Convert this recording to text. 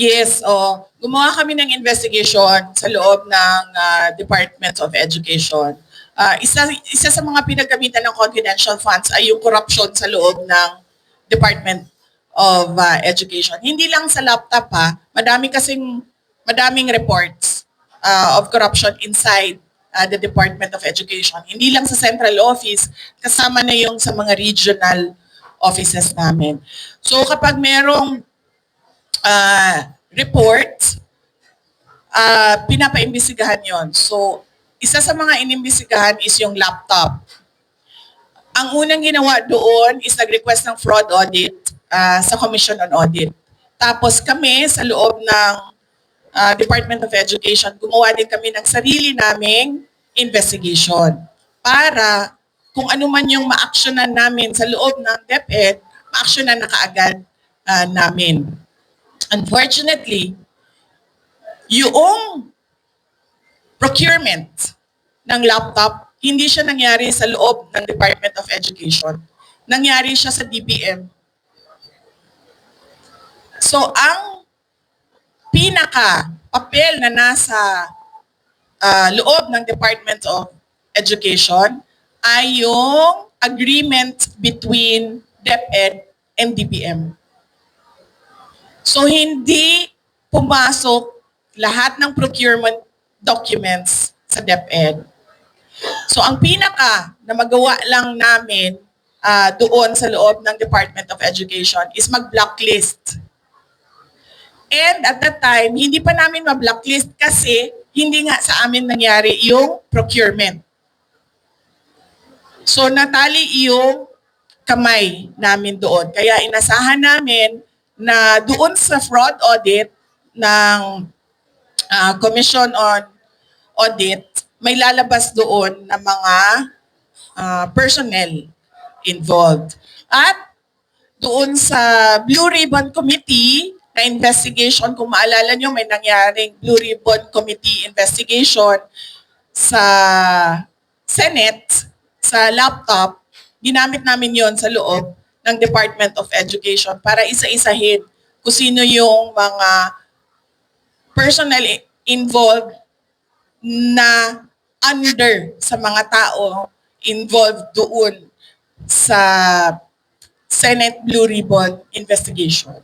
Yes, oh, gumawa kami ng investigation sa loob ng ah, Department of Education. Ah, isa isa sa mga pinagamitan ng confidential funds ay yung corruption sa loob ng Department of ah, Education. Hindi lang sa laptop ha, madami kasing madaming reports ah, of corruption inside ah, the Department of Education. Hindi lang sa central office, kasama na yung sa mga regional offices namin. So kapag merong uh, report, uh, pinapaimbestigahan yon. So, isa sa mga inimbestigahan is yung laptop. Ang unang ginawa doon is nag-request ng fraud audit uh, sa Commission on Audit. Tapos kami sa loob ng uh, Department of Education, gumawa din kami ng sarili naming investigation para kung ano man yung ma-actionan namin sa loob ng DepEd, ma-actionan na kaagad uh, namin. Unfortunately, yung procurement ng laptop, hindi siya nangyari sa loob ng Department of Education. Nangyari siya sa DBM. So, ang pinaka papel na nasa ah, loob ng Department of Education ay yung agreement between DepEd and DBM. So hindi pumasok lahat ng procurement documents sa DepEd. So ang pinaka na magawa lang namin ah, doon sa loob ng Department of Education is mag-blacklist. And at that time, hindi pa namin ma-blacklist kasi hindi nga sa amin nangyari yung procurement. So natali yung kamay namin doon. Kaya inasahan namin na doon sa fraud audit ng ah, Commission on Audit, may lalabas doon na mga ah, personnel involved. At doon sa Blue Ribbon Committee na investigation, kung maalala nyo, may nangyaring Blue Ribbon Committee investigation sa Senate, sa laptop, ginamit namin yon sa loob ng Department of Education para isa-isahin kung sino yung mga personnel i- involved na under sa mga tao involved doon sa Senate Blue Ribbon investigation.